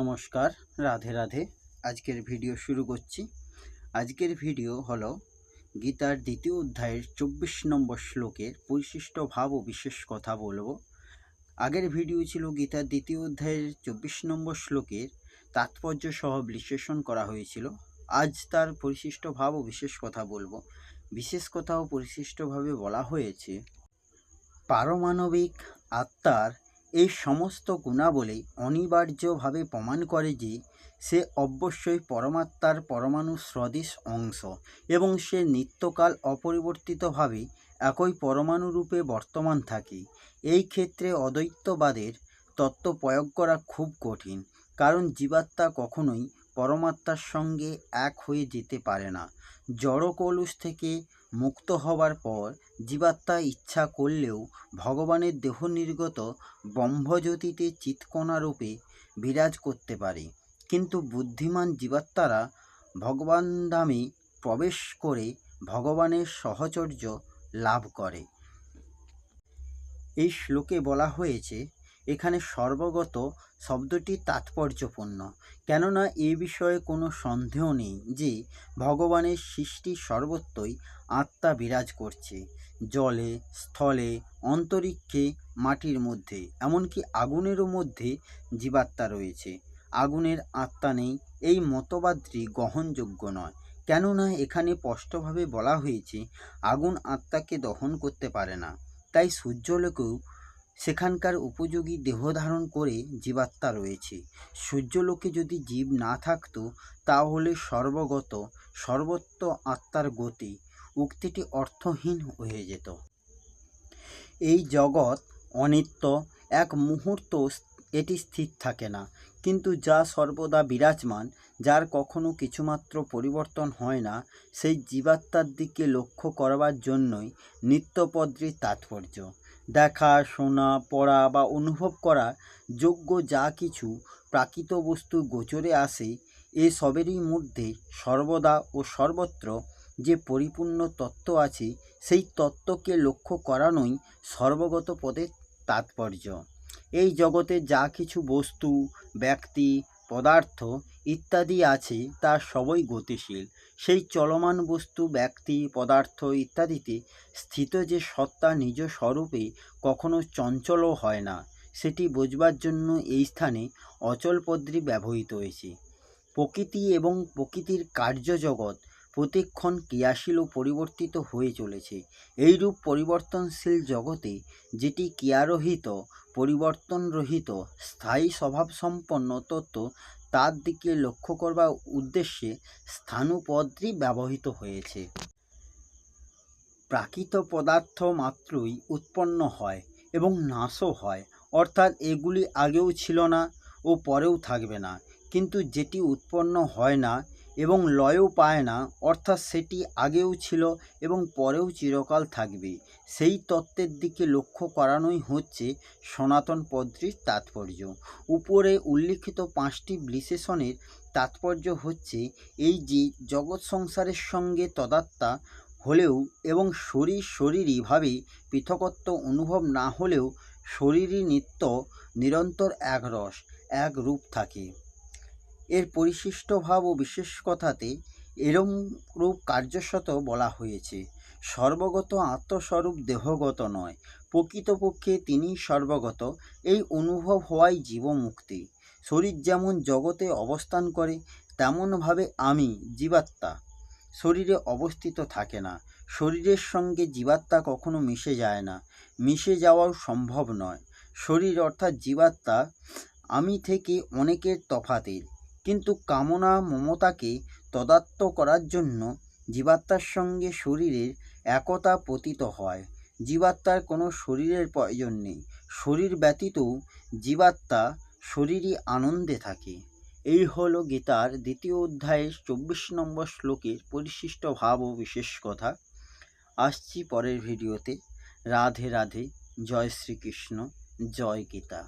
নমস্কার, রাধে রাধে। আজকের ভিডিও শুরু করছি। আজকের ভিডিও হলো গীতার দ্বিতীয় অধ্যায়ের চব্বিশ নম্বর শ্লোকের পরিশিষ্ট ভাব ও বিশেষ কথা বলব। আগের ভিডিও ছিল গীতার দ্বিতীয় অধ্যায়ের চব্বিশ নম্বর শ্লোকের তাৎপর্য সহ বিশ্লেষণ করা হয়েছিল। আজ তার পরিশিষ্ট ভাব ও বিশেষ কথা বলব। বিশেষ কথা ও পরিশিষ্টভাবে বলা হয়েছে, পারমাণবিক আত্মার এই সমস্ত গুণাবলী অনিবার্যভাবে প্রমাণ করে যে সে অবশ্যই পরমাত্মার পরমাণু সদৃশ অংশ এবং সে নিত্যকাল অপরিবর্তিতভাবে একই পরমাণু রূপে বর্তমান থাকে। এই ক্ষেত্রে অদ্বৈতবাদের তত্ত্ব প্রয়োগ করা খুব কঠিন, কারণ জীবাত্মা কখনোই পরমাত্মার সঙ্গে এক হয়ে যেতে পারে না। জড় কলুষ থেকে মুক্ত হবার পর জীবাত্মা ইচ্ছা করলেও ভগবানের দেহ নির্গত ব্রহ্মজ্যোতিতে চিৎকণারূপে বিরাজ করতে পারে। কিন্তু বুদ্ধিমান জীবাত্মারা ভগবান ধামে প্রবেশ করে ভগবানের সহচর্য লাভ করে। এই শ্লোকে বলা হয়েছে এখানে সর্বগত শব্দটি তাৎপর্যপূর্ণ। কেননা এ বিষয়ে কোনো সন্দেহ নেই যে ভগবানের সৃষ্টি সর্বত্রই আত্মা বিরাজ করছে, জলে, স্থলে, অন্তরিক্ষে, মাটির মধ্যে, এমনকি আগুনেরও মধ্যে জীবাত্মা রয়েছে। আগুনের আত্মা নেই, এই মতবাদটি গ্রহণযোগ্য নয়। কেননা এখানে স্পষ্টভাবে বলা হয়েছে, আগুন আত্মাকে দহন করতে পারে না। তাই সূর্যলোকেও সেখানকার উপযোগী দেহ ধারণ করে জীবাত্মা রয়েছে। সূর্যলোকে যদি জীব না থাকতো, তাহলে সর্বগত, সর্বত্র আত্মার গতি উক্তিটি অর্থহীন হয়ে যেত। এই জগৎ অনিত্য, এক মুহূর্ত এটি স্থির থাকে না। কিন্তু যা সর্বদা বিরাজমান, যার কখনো কিছুমাত্র পরিবর্তন হয় না, সেই জীবাত্মার দিকে লক্ষ্য করবার জন্যই নিত্যপদ্রির তাৎপর্য। দেখা, শোনা, পড়া বা অনুভব করা যোগ্য যা কিছু প্রাকৃত বস্তু গোচরে আসে, এ সবেরই মধ্যে সর্বদা ও সর্বত্র যে পরিপূর্ণ তত্ত্ব আছে, সেই তত্ত্বকে লক্ষ্য করানোই সর্বগত পদের তাৎপর্য। এই জগতে যা কিছু বস্তু, ব্যক্তি পদার্থ ইত্যাদি আছে, তা সবই গতিশীল। সেই চলমান বস্তু, ব্যক্তি, পদার্থ ইত্যাদিতে স্থিত যে সত্তা নিজ স্বরূপে কখনো চঞ্চলও হয় না, সেটি বোঝবার জন্য এই স্থানে অচল পদ্রি ব্যবহৃত হয়েছে। প্রকৃতি এবং প্রকৃতির কার্যজগৎ প্রতিক্ষণ ক্রিয়াশীল ও পরিবর্তিত হয়ে চলেছে। এইরূপ পরিবর্তনশীল জগতে যেটি ক্রিয়ারহিত, পরিবর্তনরহিত, স্থায়ী স্বভাবসম্পন্ন তত্ত্ব, তার দিকে লক্ষ্য করবার উদ্দেশ্যে স্থানুপদ্রি ব্যবহৃত হয়েছে। প্রাকৃত পদার্থ মাত্রই উৎপন্ন হয় এবং নাশও হয়, অর্থাৎ এগুলি আগেও ছিল না ও পরেও থাকবে না, কিন্তু যেটি উৎপন্ন হয় না এবং লয়ও পায় না, অর্থাৎ সেটি আগেও ছিল এবং পরেও চিরকাল থাকবে। সেই তত্ত্বের দিকে লক্ষ্য করানোই হচ্ছে সনাতন পদ্রির তাৎপর্য। উপরে উল্লিখিত পাঁচটি বিশ্লেষণের তাৎপর্য হচ্ছে এই যে, জগৎ সংসারের সঙ্গে তদাত্মা হলেও এবং শরীর শরীরইভাবে পৃথকত্ব অনুভব না হলেও শরীরই নিত্য নিরন্তর এক রস এক রূপ থাকে। এর পরিশিষ্ট ভাব ও বিশেষ কথাতে এরম রূপ কার্যশত বলা হয়েছে। সর্বগত আত্মস্বরূপ দেহগত নয়, প্রকৃতপক্ষে তিনি সর্বগত, এই অনুভব হওয়াই জীবমুক্তি। শরীর যেমন জগতে অবস্থান করে, তেমনভাবে আমি জীবাত্মা। শরীরে অবস্থিত থাকে না, শরীরের সঙ্গে জীবাত্মা কখনো মিশে যায় না, মিশে যাওয়াও সম্ভব নয়। শরীর অর্থাৎ জীবাত্মা, আমি থেকে অনেকের তফাতের। কিন্তু কামনা মমতাকে তদাত্ম করার জন্য জীবাত্মার সঙ্গে শরীরের একতা পতিত হয়। জীবাত্মার কোনো শরীরের প্রয়োজন নেই। শরীর ব্যতীতও জীবাত্মা শরীরই আনন্দে থাকে। এই হলো গীতার দ্বিতীয় অধ্যায়ের চব্বিশ নম্বর শ্লোকের পরিশিষ্ট ভাব ও বিশেষ কথা। আসছি পরের ভিডিওতে। রাধে রাধে। জয় শ্রীকৃষ্ণ। জয় গীতা।